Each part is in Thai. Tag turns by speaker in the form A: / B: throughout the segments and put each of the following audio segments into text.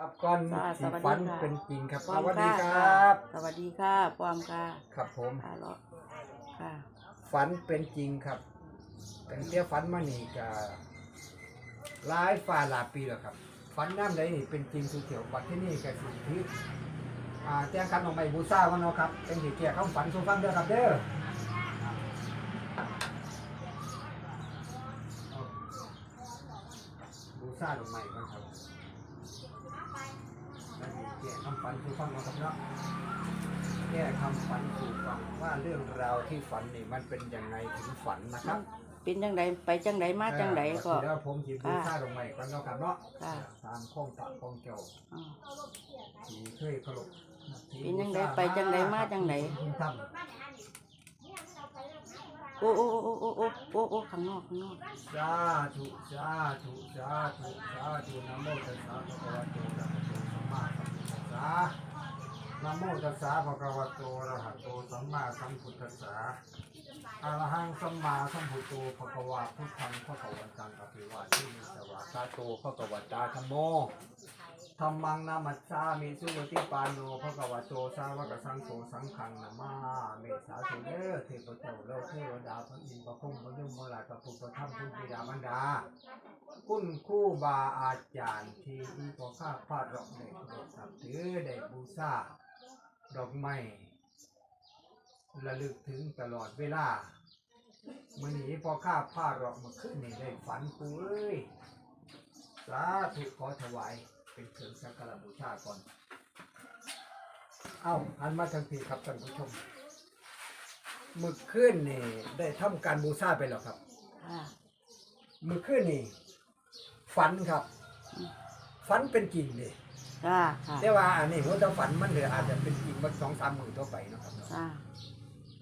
A: ครับก่อน
B: ค่ะ
A: สี
B: สวัสดี
A: ฝัน
B: ค่ะ
A: เป็นจริงครับ
B: ป้
A: ส
B: อม
A: วัสดีค
B: ค่ะ
A: รับ
B: สวัสดีค่ะปอมค่ะ
A: ครับผม
B: ค่ะเลาะค่ะ
A: ฝันเป็นจริงครับตั้งแต่ฝันมานี่ก็หลายฝ่าหลายปีแล้วครับ ฝันน้ำใดนี่เป็นจริงสุดเถียวบัดที่นี่ก็สิที่อ่าแจ้งกันออกไปบูชาวันเนาะครับเป็นสิเกียรติคำฝันสู่ฟังเด้อครับเด้อบูชาดอกไม้กันครับแล้วสิเกียรติคำ ฝันสู่ฟังเนาะครับเนาะแก้คำฝันสู่ฟังว่าเรื่องราวที่ฝันนี่มันเป็นยังไงถึงฝันนะครับ
B: เป็นจังไดไปจังไดมาจังไดก็
A: เดี๋ยวผมจีบูชาลงใหม่ก่อนเนาะครับเนาะ
B: ค่ะ
A: ตามข้องปากข้องเจ้า
B: อ๋อ
A: ที่เคยเคารพ
B: เป็นจังใดไปจังใดมาจังใด
A: คุณท
B: โอ้โอ้โอ้โอ้โอ้โอ้โอ้ข้างนอกข้างนอกำ
A: สาธุสาธุสาธุสาธุนะโมตัสสะภะคะวะโตอะระหะโตสัมมาสัมพุทธั สะนะโมตัสสะภะคะวะโตอะระหะโตสัมมาสัมพุทธัสสะอะระหังสัมมาสัมพุทโธภะคะวะพุทธังภะคะวันตังอภิวาทิมิสวาสาโตภะคะวะตาธัมโม ธรรมังนามัสสามิสุปฏิปานโนภะคะวะโตสาวกสังโฆสังฆังนามาเมสาธุเด้อเทพเจ้าโลกเทวดาพระอินทร์พระพรหมพระยมพระราชพระพุทธระธรมพระบิดามารดา คุณครูบาอาจารย์ที่อีพอข้าพาดรอกได้เคารพนับถือได้บูชาดอกไม้ระลึกถึงตลอดเวลามื่อนี้พอข้าพาดรอกมาขึ้นนี่ได้ฝันกูเอ้ยสาธุขอถวาย เป็นเครื่องสักการะบูชาก่อน เอ้าหันมาทางทีครับท่านผู้ชมมือขึ้นนี่ ได้ทำการบูชาไปแล้วครับ
B: ค่ะ
A: มือขึ้นนี่ ฝันครับ ฝันเป็นจริงเลย
B: ค่ะค่ะ
A: แต่ว่าอันนี้หัวตาฝันมันเลยอาจจะเป็นจริงมาสองสามมือตัวไปเนาะครับเนาะ
B: ค่ะ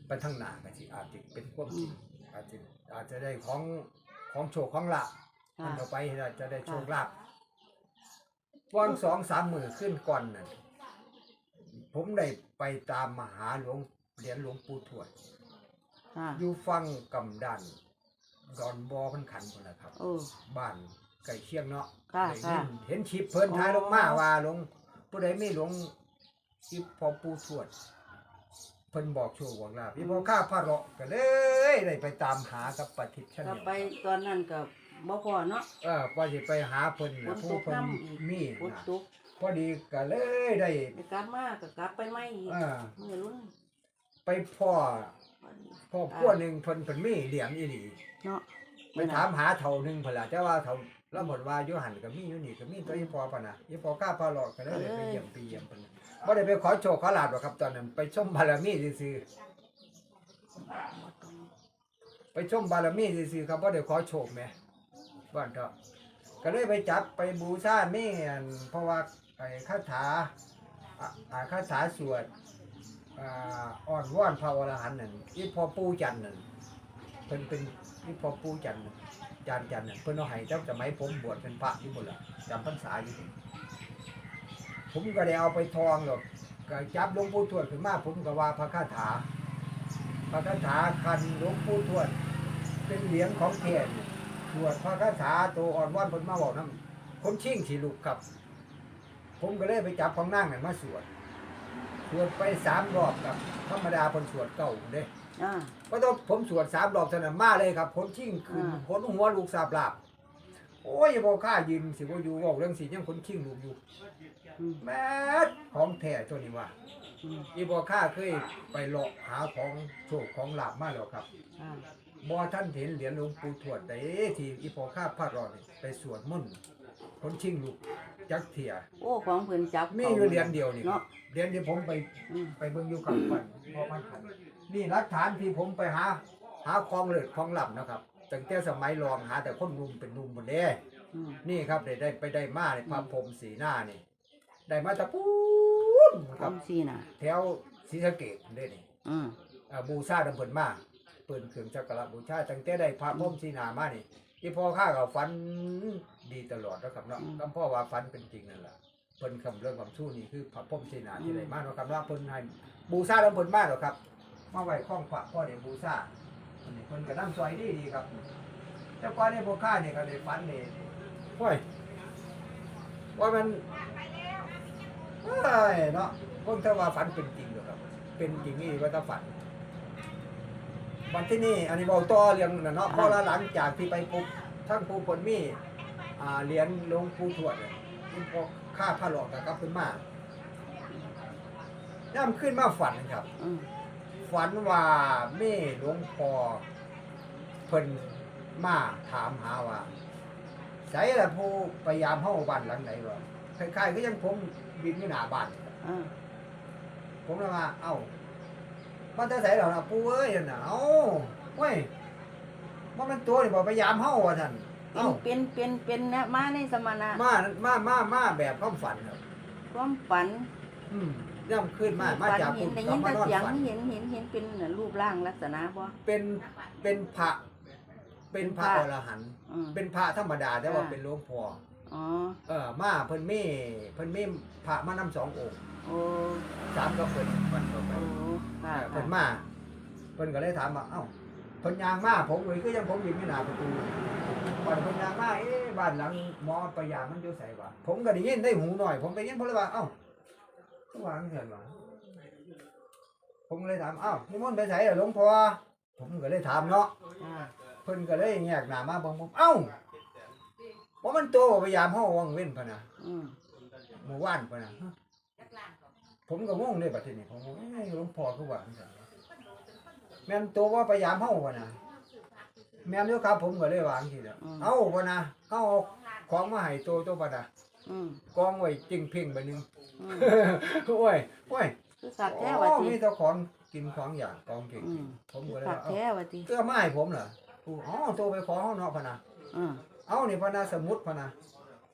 A: ไปทางหน้าก็สิอาจจะเป็นความจริงอาจจะอาจจะได้ของของโชคของลาภ
B: ค่ะ
A: มันต่อไปเราจะได้โชคลาภ วันสองสามมือขึ้นก่อนน่ะผมได้ไปตามมหาหลวงเหรียญหลวงปู่ทวด
B: ค่ะ
A: อยู่ฟังกำดันดอนบอพันขันคนนะครับ
B: โอ้
A: บ้านไก่เชียงเนาะ
B: ค่ะ
A: ได้
B: ค่ะ
A: ยินเห็นชิปเพิ่นท้ายลงมาว่าหลวงผู้ใดไม่หลวงชิปพอปู่ทวดเพิ่นบอกโชว์บอกลาภพี่พ่อข้าพระเราะก็เลยได้ไปตามหากับปฏิชัน
B: ก็
A: เนี่ย
B: ไปตอนนั้นก็บ่ พอเนาะ
A: เออพอสิไปหาเพิ่น
B: ฝ
A: น่ะ
B: นต
A: ผู้
B: ก
A: เพิ่น
B: น้ำอีก
A: มี
B: ฝน
A: น่ะ
B: ตก
A: พอดีก็เลยได้
B: ไปกลับมาก็กลับไปไม่อีก
A: เออ
B: มื้อรุ่น
A: ไปพ่อ
B: พอดี
A: พ่อพวกหนึ่งเพิ่นเพิ่นมีเหรียญอีหลี
B: เนาะ
A: ไปถามหาเท่าหนึงเพิ่นล่ะแต่ว่าเท่าแล้วหมดว่าอยู่หันก็มีอยู่นี่ก็มีตัวอีพอปะนะอีพอข้าพระเราะก็เลยได้ไปเยี่ยมไปเยี่ยมเพิ่นบ่ได้ไปขอโชคขอลาบหรอกครับตอนนั้นไปชมบารมีซื่อๆ
B: บ่ต้อง
A: ไปชมบารมีซื่อๆครับว่าเดี๋ยวขอโชคไหม บ้านเถอะก็เลยไปจับไปบูชานี่อันเพราะว่าไอ้คาถาอ่าคาถาสวดอ่าอ่อนว่อนพระอรหันต์นั่นอีพอปูจันนั่นเพิ่นเป็นอีพอปูจันทร์นั่นจันนั่นเพิ่นเอาให้เจ้าสมัยผมบวชเป็นพระที่หมดละจำพรรษาอยู่ผมก็ได้เอาไปทองหรอกก็จับหลวงปู่ทวดขึ้นมาผมก็ว่าพระคาถาพระคาถาคันหลวงปู่ทวด เป็นเหรียญของเทศ สวดพระคาถาตัวอ่อนว่อนเพิ่นมาบอกน้ำคนชิ่งสีลูกครับ ผมก็เลยไปจับของนั่งนั่นมาสวด สวดไปสามรอบครับ ธรรมดาเพิ่นสวดเก่าเด้
B: อ่า
A: ก็ต้องผมสวดสามรอบเท่านั้นมาเลยครับคนชิ่งขึ้น
B: อ่า
A: คนหัวลูกสาบลาบโอ้ยบ่ค่ายืนสิบ่อยู่เว้าเรื่องสิยังคนชิ่งลูกอยู่
B: อืม
A: แม่ดของแท้ตัวนี้ว่า
B: อืม
A: อีบ่ค่าเคยไปเลาะหาของโชคของลาบมาแล้วครับ
B: อ่า
A: บ่ท่านเห็นเหรียญหลวงปู่ทวดได้ที่อีพอข้าพระรอดนี่ไปสวดมนต์คนชิงลูกจักเถีย
B: โอ้ของเพิ่นจับ
A: มีอยู่เหรียญเดียวนี่ครั
B: เนาะ
A: บเหรียญที่ผมไป
B: อืม
A: ไปเบิ่งอยู่กับฝันพอมันขันนี่หลักฐานที่ผมไปหา หาของเลิศของลับนะครับตั้งแต่สมัยรองหาแต่คนหนุ่มเป็นหนุ่มหมดเด้
B: อืม
A: นี่ครับได้ได้ไปได้มาในพระพรหมสีหน้านี่ ได้มาจากปูนค
B: ค
A: รั
B: วา
A: บ
B: มสีน่ะ
A: แถวศรีสะเกษเด้นี่
B: อืม
A: อ่าบูชาดำเพิ่นมา เพิ่นเครื่องจักระบูชาตั้งแต่ได้พระพรหมสีหนามานี่ที่พ่อข้าก็ฝันดีตลอดแล้วครับเนาะคำพ่อว่าฝันเป็นจริงนั่นแหละเพิ่นคำเรื่องความสู้นี่คือพระพรหมสีหนาที่ได้มาเนาะครับว่าเพิ่นให้บูชาดำเพิ่นมาหรอกครับมาไว้ข้องพระพ่อได้บูชาอันนี้เพิ่นก็นำซอยดีดีครับแต่ก่อนนี่พ่อข้านี่ก็ได้ฝันนี่โอ้ยว่ามันเอ้ยเนาะเพิ่งถ้าว่าฝันเป็นจริงเหรอครับ เป็นจริงนี่ว่าถ้าฝัน วันที่นี่อันนี้บอกต่อเรื่องนะเนาะเพราะว่าหลังจากที่ไปปุ๊บทั้งปูผลมีอ่าเหรียญหลวงปู่ทวดเนี่ยที่พอค่าผ้าหลอกกับกลับขึ้นมาย่ำขึ้นมาฝันครับ
B: อืม
A: ฝันว่าแม่หลวงพ่อเพิ่นมาถามหาว่าใส่ละผู้พยายามเข้าบ้านหลังไหนวะคล้ายๆก็ยังผมบินอยู่หน้าบ้าน
B: อ่า
A: ผมเลยว่าเอ้า มันจะใส่เหรอนะปูเอ้ยนั่นน่ะเอ้าเว้ยมันเป็นตัวนี่บอกพยายามเข้าว่ะท่าน
B: เป็
A: เอ้าน
B: เป็นเป็นเป็นนะมาในสมณะ
A: มามามามาแบบความฝันครับ
B: ความฝัน
A: อืมย่ำขึ้นมามา
B: ฝัน
A: จาก
B: เห็
A: คุ
B: น
A: ณ
B: ได้
A: กลั
B: ยิ
A: บ
B: น
A: มา
B: แต่
A: นอน
B: เสียง
A: ฝัน
B: เห็นเห็นเห็นเป็นน่ะรูปร่างลักษณะบ่
A: เป็นเป็นพระเป็นพระอรหันต์
B: อืม
A: เป็นพระธรรมดาแต่ว่า
B: อ่า
A: เป็นหลวงพ่อ
B: อ๋อ
A: เออมาเพิ่นมีเพิ่นมีพระมานำสององค์
B: โอ้
A: สามก็เพิ่นมันก็ไป
B: โอ้ค่ะ
A: เออเพิ่น
B: ค่ะ
A: มาเพิ่นก็เลยถามว่าเอ้าเพิ่นยางมาผมเลยคือยังผมอยู่ที่หน้าประตูก่อนเพิ่นยางมาเอ๊ะบ้านหลังหมอปยามันอยู่ไสวะผมก็ได้ยินได้หูหน่อย ผมไปยินเพิ่นเลยว่าเอ้าสว่างเถิดวะผมก็เลยถามเอ้านิมนต์ไปไสเหรอหลวงพ่อผมก็เลยถามเนาะ
B: อ่า
A: เพิ่นก็เลยแยกหน้ามาเบิ่งผมเอ้า ว่ามันโตพยายามเฮาวังเว้นพะนะ
B: อืม
A: หมู่บ้านพะนะฮะผมก็งงเลยบัดทีนี้ผมว่าเอ้ยหลวงพ่อคือว่าจังซั่นแม่นโตว่าพยายามเฮาพะนะแม่นอยู่ครับผมก็เลยวาจังซี่แหล้วเอ้าพะนะเฮาเอาของมาให้โตโตพะนะ
B: อืม
A: กองไว้จริงเพ่งบัดนึง
B: อืม
A: โอ้ยโอ้ย
B: คือสักแท้
A: โอ้
B: ว่าติ
A: มีแต่ของกินของอย่างกองเก่ง
B: อืม
A: ผม
B: คื
A: ก็
B: อ
A: เลย
B: สัก
A: ว่าเอ้า
B: แท้ว่าติ
A: เสื้อมาให้ผมเหรออ๋อโตไปขอเฮาเนาะพะนะ
B: อืม
A: เอานี่พะนะสมุดพะนะ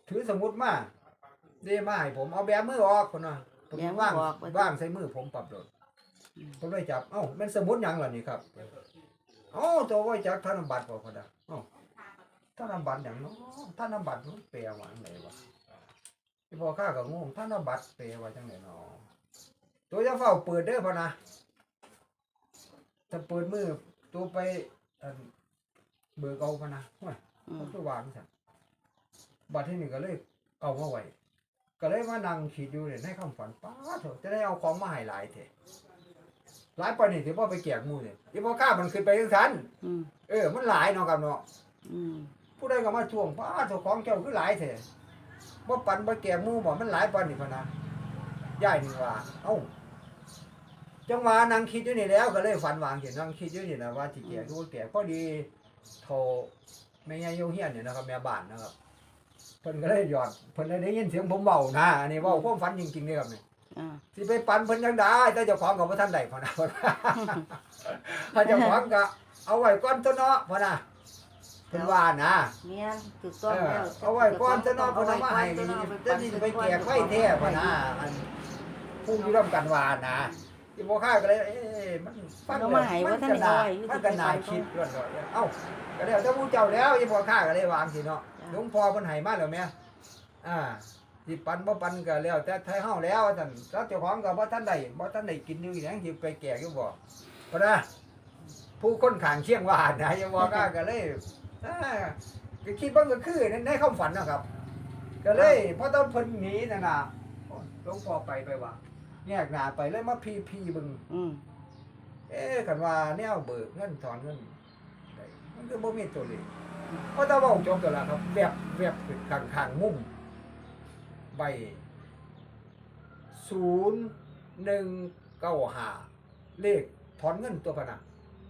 A: ถือสมุดมาเดมาให้ผมเอาแบมือออกพะนะผมว่างว่างใส่มือผมปรับโดดผมเลยจับเอ้ามันสมุดหยังล่ะนี่ครับเอ้าตัวไว้จากธนบัตรบ่พะนะเอ้าธนบัตรหยังเนาะธนบัตรมันแปลว่าจังไดวะที่พอข้าก็งงธนบัตรแปลว่าจังไดเนาะตัวจะเฝ้าเปิดเด้อพะนะถ้าเปิดมือตัวไปอันเบิกเอาพะนะโอ้ย
B: อืม
A: ก็คือวางสั่นบัดที่นี่ก็เลยเอามาไว้ก็เลยมานั่งคิดอยู่เนี่ยในคำฝันป้าเถอะจะได้เอาของมาให้หลายเถอะหลายปานนี่ถือว่าไปแจกหมู่เนี่ยอีพ่อข้ามันขึ้นไปทั้งสัน
B: อืม
A: เออ มันหลายเนาะครับเนาะ
B: อืม
A: ผู้ใดก็มาทวงป้าเถอะของเจ้าคือหลายเถอะบ่ปันบ่แจกหมู่บ่มันหลายปานนี่พะนะยายนี่ว่า เอ้าจังหวะนั่งคิดอยู่นี่แล้ว ก็เลยฝันวางเห็นนั่งคิดอยู่นี่นะว่าสิแจกดูแจกพอดีโทร แม่ยายโยเฮียนเนี่ยนะครับแม่บ้านนะครับเพิ่นก็เลยหยอดเพิ่นเลยได้ยินเสียงผมเบานะอันนี้เว้าความฝันจริงๆนี่ครับนี่
B: อ่า
A: สิไปปันเพิ่นยังได้แต่เจ้าของก็บ่ทันได้พอนะพอนะ ถ้าเจ้าของก็เอาไว้ก่อนตัวเนาะพอนะเพิ่นว่านะ
B: เมียนถูก
A: เอ
B: ต้อง
A: อ
B: แล้ว
A: เอาไว้ก่อนตัวเนาะเพิ่นเอามาให้
B: เอ
A: นี่
B: ว้ก่
A: จะ
B: อน
A: สิ
B: ตัว
A: ไป
B: เนาะ
A: แจกไว้แท้พอนะอันผู้อยู่ร่วมกันว่านะที่บ่ค่าก็เลยเอ๊ะมันฟัง
B: เอา
A: แล้ว
B: มาให้ว่าท่าน
A: ก็
B: เอา
A: น่า
B: ไว้อยู่
A: มัน
B: ที่
A: ก็น่า
B: ไป
A: คิดด้วยเอ้าก็แล้วแต่ผู้เจ้าแล้วอีบ่ค่าก็เลยวางสิเนาะหลวงพ่อเพิ่นให้มาแล้วแม่อ่าสิปันบ่ปันก็แล้วแต่ไทเฮาแล้วท่านแล้วเจ้าของก็บ่ทันได้บ่ทันได้กินอยู่อีหยังสิไปแก่อยู่บ่บ่นะผู้คนข้างเชียงว่านะยังบ่กล้าก็เลยอ่าก็คิดว่าก็คือในในความฝันนะครับ ก็เลยพอตอนเพิ่นหนีนั่นน่ะโอ้ยหลวงพ่อไปไปว่าแยกหน้าไปเลยมาพีพีเบิ่ง
B: อืม
A: เอ๊ะกันว่าแนวเบิกเงินถอนเงินได้ มันก็บ่มีตัวเลขเพราะถ้าเว้าจบแล้วล่ะครับแวบแวบขึ้นข้างข้างมุมใบศูนย์หนึ่งเก้าห้าเลขถอนเงินตัวพะนะ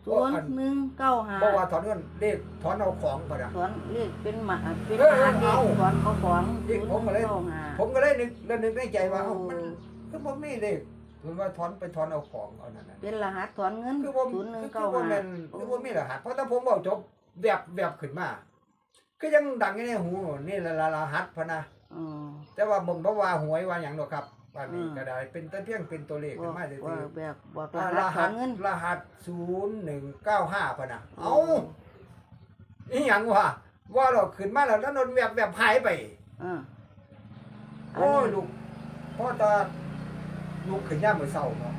B: ศูนย์หนึ่งเก้าห้า
A: เพราะว่าถอนเงินเลขถอนเอาของพะนะ
B: สอนเลขเป็นหมาเป็น
A: เออ
B: หาเลข
A: เอา
B: สอนเขาของ
A: เลขผมก็เลย
B: ศูนหา
A: ผมก็เลยนึกแล้วนึกในใจว่า
B: โอ้
A: เอ้ามันคือบ่มีเลข คือว่าถอนไปถอนเอาของเอานั่นน่ะ
B: เป็นรหัสถอนเงิน
A: คือผม
B: ศูนย์หนึ่ง
A: คือ
B: เก้า
A: ผม
B: ห้า
A: แม่นคือผมมีรหัสเพราะถ้าผมบอกจบแบบแบบขึ้นมาคือยังดังอยู่ในหูนี่ละละรหัสพะนะ
B: อืม
A: แต่ว่าผมบ่ว่าหวยว่าหยังดอกครับว่านี่
B: อืม
A: ก็ได้เป็นแต่เพียงเป็นตัวเลข
B: บ
A: ขึ้
B: อนก
A: มาซื่
B: ว่า
A: อ
B: แบบบอก
A: ๆ
B: ร
A: อ่า
B: หัส
A: ร
B: ถอ
A: หั
B: น
A: ส
B: เงิน
A: รหัส0195พะนะเอ้าอีหยังวะว่าเราขึ้นมาแล้วแล้วนนแบบแบบหายไป
B: อ่า
A: โอ้ยลูกพ่อตา ลูกขึ้นย่ามมื้อเช้าเนาะ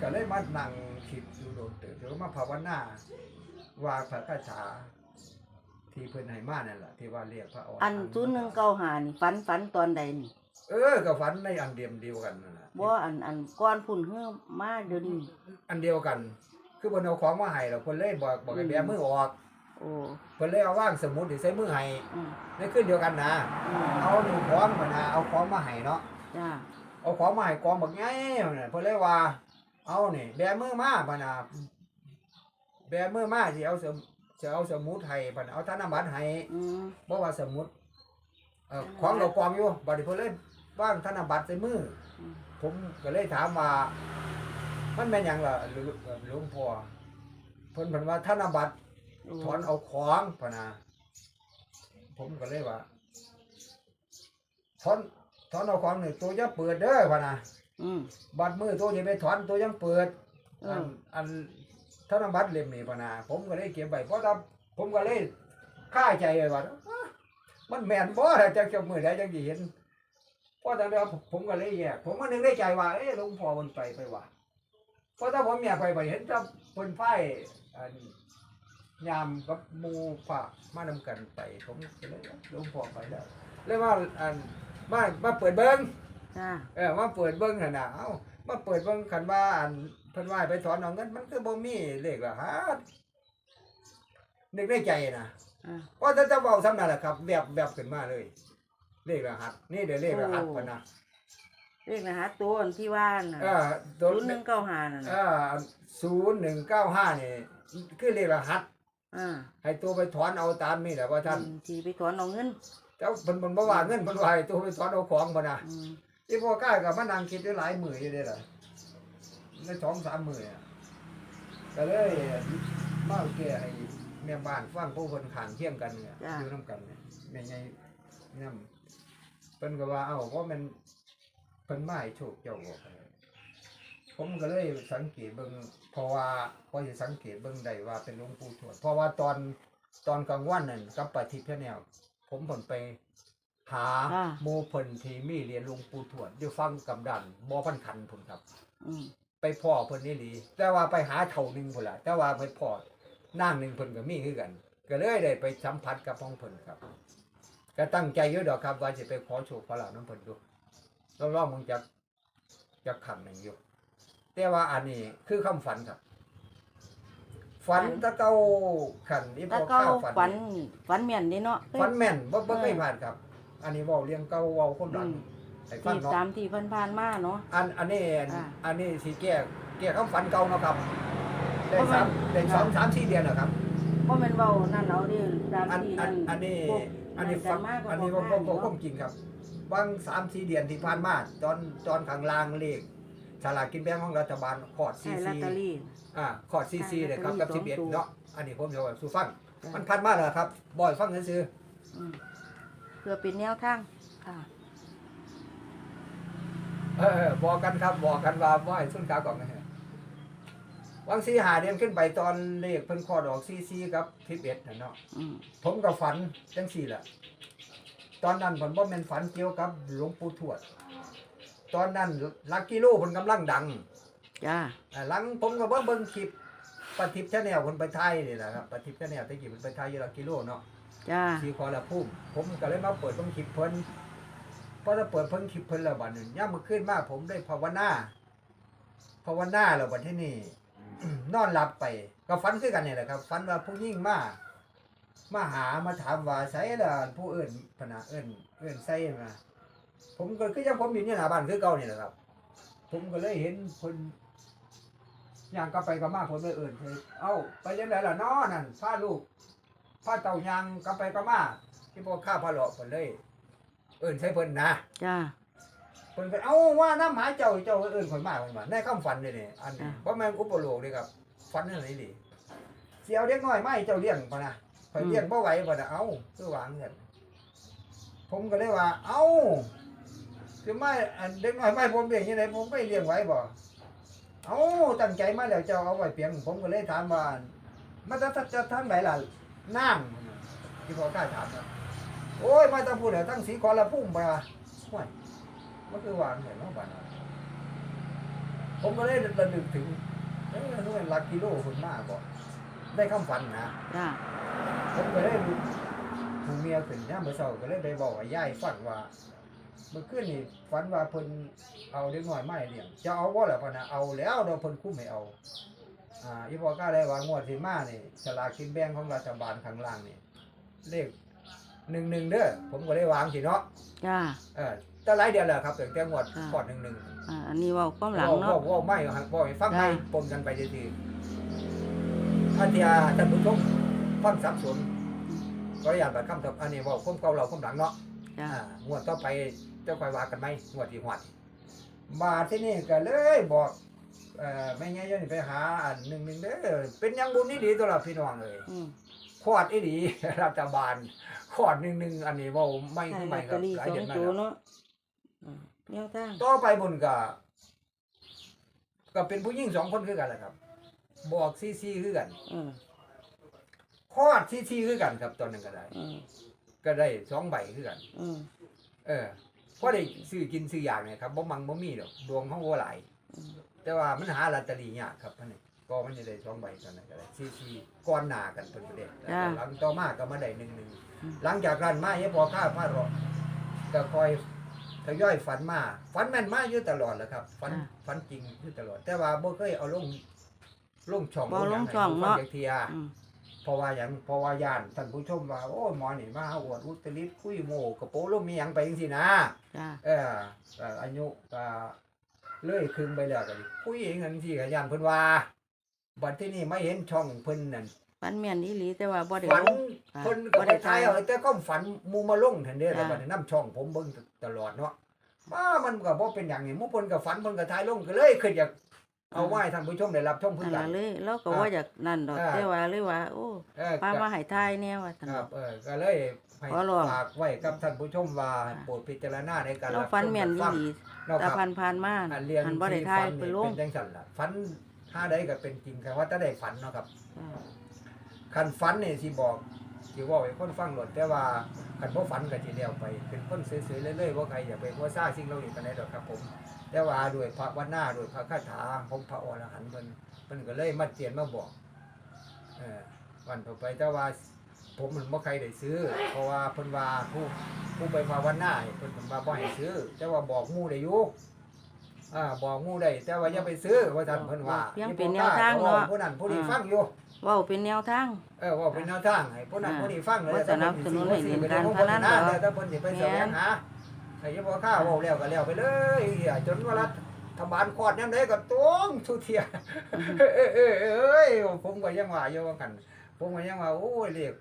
A: ก็เลยมานั่งคิดดูโดนเติบแล้วก็มาภาวนาว่าพระคาถาที่เพิ่นให้มานั่นล่ะที่ว่าเรียกพระอรหั
B: อั
A: น
B: น
A: ต์
B: ศูนย์หนึ่งเก้าห้านี่ฝันฝันตอนใดนี่
A: เออก็ฝันในอันเดียมเดียวกันนั่นน่ะ
B: บ่อันอันก้อนพุ่นเฮือมาเดี๋ยวนี้
A: อันเดียวกัน คือเพิ่นเอาของมาให้แล้วเพิ่นเลยบอกบอกให้แบมือออก
B: โอ้
A: เพิ่นเลยเอาว่างสมุดที่ใส่มือให้
B: อืม
A: ในคืนเดียวกันนะ
B: อืม
A: เอาหนึ่งของมานะเอาของมาให้เนาะ
B: จ้า
A: เอาของมาให้กองบักใหญ่นั่นเพิ่นเลยว่า เอานี่แบมือมาพะนะแบมือมาสิเอาสมจะเอาสมุดให้พะนะเอาธนบัตรให้
B: อืม
A: บ่ว่าสมุดเอ่อของเรากองอยู่บัดนี้เพิ่นเลยว่างธนบัตรใส่มือ
B: อืม
A: ผมก็เลยถามว่ามันเป็นหยังล่ะหลวงหลวงพ่อเพิ่นเพิ่นว่าธนบัตร
B: โอ้
A: ถอนเอาของพะนะผมก็เลยว่าถอน ถอนเอาของนี่ตัวจะเปิดเด้อพะนะ
B: อืม
A: บัตรมือตัวจะไปถอนตัวยังเปิด
B: เอ
A: อั
B: อน
A: อันธนบัตรเล่มนี่พะนะผมก็เลยเก็บไว้เพราะถ้าผมก็เลยค่าใจไว้ว่าอ๊ะมันแม่นบ่ล่ะจังจะมือใดจังสิเห็นเพราะตอนนั้นผมก็เลยแยกผมก็นึกในใจว่าเอ๊ะหลวงพ่อมันไปไปว่าเพราะถ้าผมอยากไปไปเห็นถ้าเพิ่นไฟอันยามกับหมูฝากมานำกันไป ผมก็เลยหลวงพ่อไปแล้วเลยว่าอัน มามาเปิดเบิ้ง
B: จ้า
A: เออมาเปิดเบิ้งหั่นน่ะเอ้ามาเปิดเบิ้งคันว่าอันเพิ่นว่าให้ไปถอนเอาเงินมันคือบ่มีเลขละฮะนึกในใจนะ
B: อ่า
A: เพราะถ้าจะเว้าซ้ำนั่นแหละครับแบบแบบขึ้นมาเลย เลขรหัสนี่เดี๋ยวเลขรหัส
B: โอ้
A: เพิ่นนะ
B: เลขนะฮะตัวอันที่ว่าน่ะ
A: เออตัว
B: ศูนย์หนึ่งเก้าห้านั่น
A: เอ
B: น่ะ
A: อ0195นี่คือเลขรหัส
B: อ่า
A: ให้ตัวไปถอนเอาตามนี่แหละว่าท่าน
B: อืมที่ไปถอนเอาเงิน
A: เจ้าเพิ่นเพิ่นบ่ว่าเงินเพิ่นว่าให้ตัวไปถอนเอาของบ่น่ะ
B: อืม
A: อีพ่อกล้าก็มานั่งคิดได้หลายมื้ออยู่เด้ล่ะในสองสามมื้ออะก็เลยมาแก้ให้แม่บ้านฟังผู้เพิ่นข้างเคียงกันเนี่ยอยู่นํกันเนี่ยแม่ใหญ่นำเพิ่นก็ว่าเอ้าเพราะมันเพิ่นมาให้โชคเจ้าบ่ผมก็เลยสังเกตเบิ่งเพราะว่าพอสิสังเกตเบิ่งได้ว่าเป็นหลวงปู่ทวดเพราะว่าตอนตอนกลางวันนั่นกับปฏิพแนว ผมผลไปหา
B: อ่า
A: โมเพิ่นที่มีเรียนหลวงปู่ทวดอยู่ฟังกำดันบ่พันคันพุ่นครับ
B: อืม
A: ไปพ่อเพิ่นนี่หลีแต่ว่าไปหาเท่าหนึงพุ่นล่ะแต่ว่าไปพ่อนางหนึงเพิ่นก็มีคือกัน ก็เลยได้ไปสัมผัสกับของเพิ่นครับ ก็ตั้งใจอยู่ดอกครับว่าจะไปขอโชคขอลาภน้ำเพิ่นดูรอบๆมึงจะจะขังหนึ่งอยู่แต่ว่าอันนี้คือคำฝันครับ ฝันตะเกาขันนี่พ
B: ถ้า
A: อ
B: เก้า
A: ข้าว
B: ฝั
A: ฝั
B: น
A: น
B: ฝันแม่นเด้เนาะ
A: ฝันแม่นบ่บ่
B: เออ
A: เคยผ่านครับ อันนี้เว้าเรียงเก่าเว้าคนหลัง
B: อืม
A: ให้ฟัง
B: ที่
A: เนาะ
B: ตามที่เพิ่นผ่านมาเนาะ
A: อันอันนี้อัน
B: อ่า
A: อันนี้สิแก้แก้คำฝันเก่าเนาะครับได้
B: เพราะมั
A: สานมได้สองสามสี่เดือนแล้วครับ
B: บ่แม่นเว้านั่นเอาเด้ตาม
A: อัน
B: ที่
A: อัน
B: นั่น
A: อันนี้
B: พวก
A: อันนี้ฟัง
B: มาก
A: อันนี้
B: บ่
A: ว่า
B: บ่
A: บ่บ่ความจริงครับบางสามสี่เดือนที่ผ่านมาตอนตอนข้างล่างเลข ฉลากกินแบ่งของรัฐบาลคอร์ดซี
B: ใช่ลอต
A: ซี
B: เตอรี่
A: อ่าคอร์ดซีซี
B: ใช่
A: เลยครับกับ
B: ลอตเตอรี่
A: สิบเอ็ด
B: สองตัว
A: เนาะอันนี้ผมจะว่าสู่ฟัง
B: จ้ะ
A: มันผ่านมาแล้วครับบ่อยฟังซื่อ
B: อืมเพื่อเป็นแนวทางค่ะ
A: ๆเออเออบอกกันครับบอกกันว่าบ่ให้สุนกากล่องนะฮะวังซีหาเดือนขึ้นไปตอนเลขเพิ่นคอดออกซีซีกับสิบเอ็ดน่ะเนาะ
B: อืม
A: ผมก็ฝันจังสี่แหละ ตอนนั้นผมบ่แม่นฝันเกี่ยวกับหลวงปู่ทวด ตอนนั้นลักกิโลเพิ่นกำลังดัง
B: จ้า
A: อ่าหลังผมก็เบิ่งเบิ่งคลิปปฏิบชาแนลเพิ่นไปไทยนี่แหละครับปฏิบชาแนลตะกี้เพิ่นไปไทยอยู่ลักกิโลเนาะ
B: จ้า
A: สีขอละพุ่มผมก็เลยมาเปิดเบิ่งคลิปเพิ่นพอถ้าเปิดเพิ่งคลิปเพิ่นแล้วบัดนี้ยามมื้อคืนมาผมได้ภาวนาภาวนาแล้วบัดที่นี่ นอนหลับไปก็ฝันคือกันนี่แหละครับฝันว่าผู้หญิงมามาหามาถามว่าไสล่ะผู้เอื่นพะนะเอื่นเอื่นไสมา ผมก็คือยังผมอยู่นี่หน้าบ้านคือเก่านี่แหละครับ ผมก็เลยเห็นคนย่างก็ไปก็มาผมเลยเอื่นเลยเอ้า ไปยังไงล่ะน้อนั่นพาลูกพาเต่ายางก็ไปก็มาที่พวกข้าพาหลอกเพิ่นเลย เอื่นใช้เพิ่นนะ
B: จ้า
A: เพิ่นก็เอ้าว่าน้ำหาเจ้าเจ้าเอื่นคนมาเพิ่นว่าในคำฝันเลยนี่อันนี้
B: อ่า
A: บ่แม่นอุปโลกเด้ครับฝันนั่นนี่ดิเสียวเด็กน้อยมาให้เจ้าเลี้ยงพะนะข่อยเลี้ยงบ่ไหวบ่น่ะเอ้าคือวางเงินผมก็เลยว่า เอ้า คือไม่อันเด็กน้อยไม่ผมเลี้ยงยังไงผมไม่เลี้ยงไว้บ่เอ้าตั้งใจมาแล้วเจ้าเอาไว้เพียงผมก็เลยถามว่ามาจะจะทางไหนล่ะน้ำที่พ่อกล้าถามนะโอ้ยมาแตะพูดแล้วทั้งสีขอละพุ่มไปว่าห่วยมันคือวางเงินเนาะบ้านนั้นผมก็เลยระลึกถึงเอ้ยนู่นหลักกิโลคนมากบ่ได้คำฝันนะ
B: จ้า
A: ผมก็เลยหูเมียขึ้นย่ามมื้อเช้าก็เลยไปบอกกับยายฟังว่า เมื่อคืนนี่ฝันว่าเพิ่นเอาเด็กน้อยมาให้เลี้ยงจะเอาบ่ล่ะพ่นน่ะเอาแล้วเดี๋ยวเพิ่นคุ้มให้เอาอ่าอีพ่อก็ได้ว่างวดสิมานี่ฉลากกินแบ่งของรัฐบาลข้างล่างนี่เลข11เด้อผมก็ได้วางสิเนาะ
B: จ้า
A: เออแต่หลายเดือนแล้วครับตั้งแต่งวด
B: อ่า
A: ก่อน11
B: อ่าอันนี้เว่าความหลัง
A: ว่า
B: เนาะ
A: ว่าไม่ครับว่าให้ฟัง
B: ได้
A: ไม่ปนกันไปดีๆอันที่อาท่านผู้ชมฟังสับสนก็อยากแบบคำตอบอันนี้เว่าคุ้มเก่าเราคุ้มหลังเนาะ
B: จ้า
A: อ่างวดต่อไปเจ้าคอยว่ากันไหมงวดที่หวดมาที่นี่ก็เลยบอกเอ่อไม่ไงยันไปหาอันหนึ่งหนึ่งเด้อเป็นหยังบุญนี่ดีตัวละพี่น้องเลย
B: อืม
A: ขอดอีดี รัฐบาลขอดหนึ่งหนึ่งอันนี้เว่าไม่
B: ใช่
A: คือ
B: ลอ
A: ไม่
B: ต
A: ค
B: เต
A: รั
B: อบรี่
A: หลาย
B: สอ
A: เดืองนมา
B: ตัว
A: แล้ว
B: เนาะอืมแนวทาง
A: ต่อไปบนก็ก็เป็นผู้หญิงสองคนคือกันแหละครับ บอกซีซีคือกัน
B: อืม
A: คลอดซีซีคือกันครับตอนนั้นก็ได้
B: อืม
A: ก็ได้สองใบคือกัน
B: อืม
A: เออพอได้ซื้อกินซื้ออย่างเนี่ยครับบ่มังบ่มีดอกดวงเขาบ่หลาย
B: อืม
A: แต่ว่ามันหาลอตเตอรี่ยากครับอันนี้ก็มันจะได้สองใบตอนนั้นก็ได้ซีซีก้อนหนากันเป็นประเด็นแล้วหลังต่อมาก็มาได้หนึ่งหนึ่งหลังจากนั้นมาเยพอข้าพารอก็คอยทยอยฝันมาฝันแม่นมาอยู่ตลอดแหละครับฝันฝันจริงอยู่ตลอด แต่ว่าบ่เคยเอาลงลงช่อง
B: บ่ลง
A: หยั
B: ช่อง
A: ให้
B: เนาะ
A: ฟัจักเทีย
B: อืม
A: เพราะว่าอย่างเพราะว่าย่านท่านผู้ชมว่าโอ้ยหมอนี่มาอวดอุตริคุยโมกระโปรงลมมีหยังไปจังซี่นะ
B: จ้า
A: เออเอ่ออายุก็เลยครึ่งไปแล้วก็ดิคุยเองนั่นสิก็ย่านเพิ่นว่าบัดที่นี่ไม่เห็นช่องเพิ่นนั่น
B: ฝันแม่นอีหลีแต่ว่าบ่ได้
A: ฝัน
B: ลง ค่ะ
A: เพิ่น
B: บ่
A: ก็
B: ได้
A: ไปทาย
B: ถ่าย
A: เอาแต่ก็ฝันหมู่มาลงทันเด้แล้ว
B: จ้ะ
A: บัดนี้นํช่องผมเบิ่งตลอดเนาะมามันก็บ่เป็นหยังนี่หมู่เพิ่นก็ฝันเพิ่นก็ทายลงก็เลยขึ้นอยาก เอาไว้ให้ท่านผู้ชมได้รับชมเพิ่
B: นั่
A: น
B: น
A: กั
B: ล่ะ
A: น
B: เลยเราก็ว่าอยากนั่นดอก
A: อ่า
B: แต่ว่าเลยว่าโอ้
A: เออ
B: ป้า
A: ก็
B: มาให้ทายแนวว่าซั่น
A: ค
B: ด
A: รั
B: อบก
A: เออก็เลยให้
B: ขอร้อง
A: ฝากไว้กับท่านผู้ชมว่า
B: ค่ะ
A: โปรดพิจารณาในการ
B: เรา
A: รับช
B: ฝัน
A: ม
B: แม่นอี
A: ฟัง
B: หลี
A: เนาะค
B: แต่
A: รับ
B: ผ่านผ่านๆมา
A: อันเรียน
B: หันบ่ได้
A: ที่
B: ทาย
A: ฝัน
B: ไป
A: นี่
B: ลง
A: เป็นจังซั่นล่ะฝันห้าใดก็เป็นจริงครับว่าถ้าได้ฝันเนาะครับ
B: อ่า
A: คันฝันนี่สิบอกสิเว่าให้คนฟังหลดแต่ว่าคันบ่ฝันก็สิแล้วไป เป็นคนซื่อๆเรื่อยๆบ่ใครอย่าไปว่าซ่าสิ่งเหล่านี้ปานใดดอกครับผม แต่ว่าด้วยพระวันหน้าด้วยพระคาถาผมพระอรหันต์เพิ่นเพิ่นก็เลยมาเตียนมาบอกเออวันต่อไปแต่ว่าผมมันบ่ใครได้ซื้อ เพราะว่าเพิ่นว่าผู้ผู้ไปภาวนาให้เพิ่นเพิ่นว่าบ่ให้ซื้อ แต่ว่าบอกหมู่ได้อยู่อ่าบอกหมู่ได้แต่ว่าอย่าไปซื้อว่าท่านเพิ่นว่า
B: ยังเป็นแนวทางเนาะ
A: ผู้นั้นผู้นี้ฟังอยู่
B: เว้าเป็นแนวทาง
A: เออว่าเป็นแนวทางให้ผู้นั้น
B: อ่า
A: ผู้นี้ฟังเลย
B: ว่าสนับสนุนให้เรียนการพนัน
A: เหร
B: เหรอ
A: แต่เพิ่นสิไปแสวงหา ใครจะบ่ข้าวเว้าแล้วก็แล้วไปเลยเียจนว่ารัฐบาลคอดยามใดก็ต้องทุเทียเออเออเออเอ้ยผมก็ยังว่าอยู่ว่ากันผมก็ยังว่าโอ้ยเรียก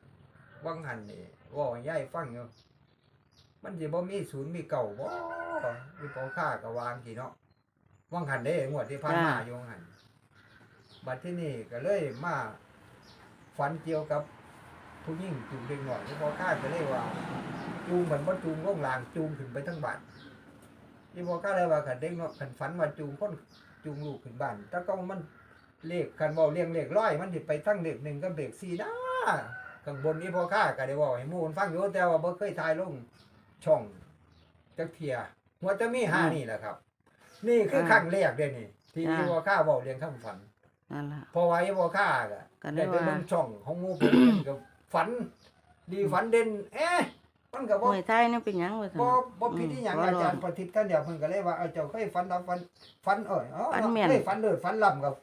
A: วังหันนี่ว่าให้ยายฟังอยู่มันสิบ่มีศูนย์มีเก่าบ่มีปอค่าก็วางกี่เนาะวังหันเด้งวดที่ผ่านมา
B: จ้า
A: อยู่วังหันบัดที่นี่ก็เลยมาฝันเกี่ยวกับ ผู้หญิงจูงเด็กหน่อยที่พอค่าก็เลยว่า จูงเหมือนว่าจูงล่องลางจูงขึ้นไปทั้งบ้านที่พอค่าเลยว่าขันเด็กน้อยขันฝันว่าจูงคนจูงลูกขึ้นบ้านแต่ก็มันเลขขันเว่าเรียงเลขร้อยมันสิไปทั้งเลขหนึ่งกับเลขสี่นะข้างบนนี้พอค่าก็ได้เว่าให้หมูมันฟังอยู่แต่ว่าบ่เคยทายลงช่องจักเทียหัวจะมีห้านี่แหละครับ นี่คือครั้งแรกเด้นี่ ที่
B: จ้า
A: ที่พอค่าเว่าเรียงข้างฝัน
B: นั่นล่ะ
A: พอไว้พอค่าก็
B: ก็เล
A: ได้
B: ย
A: ไป
B: ว่า
A: เบิ่งช่องของหมูผมก็ ฝัน ดีฝันเด่น เอ๊ะมันก็บ่
B: มวยไทยนี่เป็นหยังว่าซั่น
A: บ่บ่ผิดอีหยัง
B: อืม
A: อาจารย์ประทิพย์ท่านเดียวเพิ่นก็เลยว่าเอาเจ้าเคยฝันรับฝันฝันเอ้ยอ๋อ
B: ฝันแม่น
A: เคยฝันเลิศฝันล้ำกับ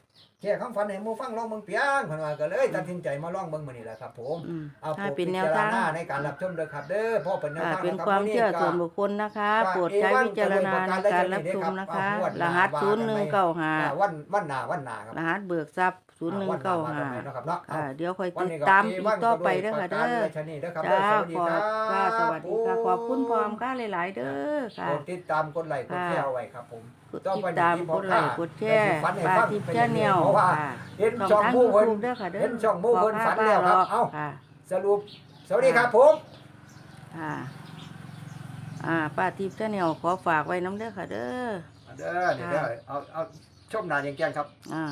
A: แค่คำฝันให้หมู่ฟังลองเบิ่งเปียงเพิ่นว่าก็เลยตัดสินใจมาลองเบิ่งมื้อนี้แหละครับผม
B: อืม
A: เอา
B: ถ้า
A: โปรด
B: เป็น
A: พิ
B: แนว
A: จาร
B: ทาง
A: ณาในการรับชมด้วยครับเด้อเพราะเป็นแนว
B: อ่า
A: ทาง
B: เป็น
A: รับ
B: ความ
A: มื้
B: เชื่อ
A: ก็
B: ส่วนบุคคลนะคะ
A: ก็
B: โปรดใช้วิจารณาในการรับชมนะคะ รหัสศูนย์หนึ่งเก้าห้า
A: อ่าวันวันหน้าวันหน้าครับ
B: รหัสเบิกทรัพย์ ศูนย์หนึ่งเก้าห้า
A: วันหน้มากันใหม่เนาะครับเนาะ
B: อ่าเดี๋ยวค่อย
A: วัน
B: ติด
A: นี้ก็
B: ตาม
A: ปี
B: อีก
A: วัน
B: ต่อ
A: ก็
B: ไป
A: ด้วย
B: เด้อค่ะ
A: ประ
B: เด้
A: การ
B: อ
A: ราชนีเด้อครับ
B: จ้า
A: เด้อสวัส
B: ข
A: ดี
B: อบ
A: ครับ
B: ค่ะสวัสดีค่ะขอบคุณพร้อมค่ะหลาย ๆ เด้อค่ะ
A: โปรดติดตามกดไลค์กดแชร์เอาไว้ครับผม
B: กดติดตามกดไลค์กดแชร์
A: ฝันให้
B: ปา
A: ฟัง
B: ทิพย์
A: เป็น
B: ชาแนล
A: เพราะว่า
B: ค่ะ
A: เห็น
B: ช่อง
A: ช่อง
B: ทาง
A: ผู้
B: ยู
A: เพิ่น
B: ทูบเด้อค่ะเด้อ
A: เห็นช่องผู้เพิ่นฝันแล้วครับเอ้า
B: ค่ะ
A: สรุปสวัสดีครับผม
B: ค่ะอ่าป้าทิพย์ชาแนลขอฝากไว้น้ำเด้อค่ะเด้อ
A: เด้อเดี๋ยวเด้อเอาเอาชมหน้าแจ้งๆครับ
B: อ่า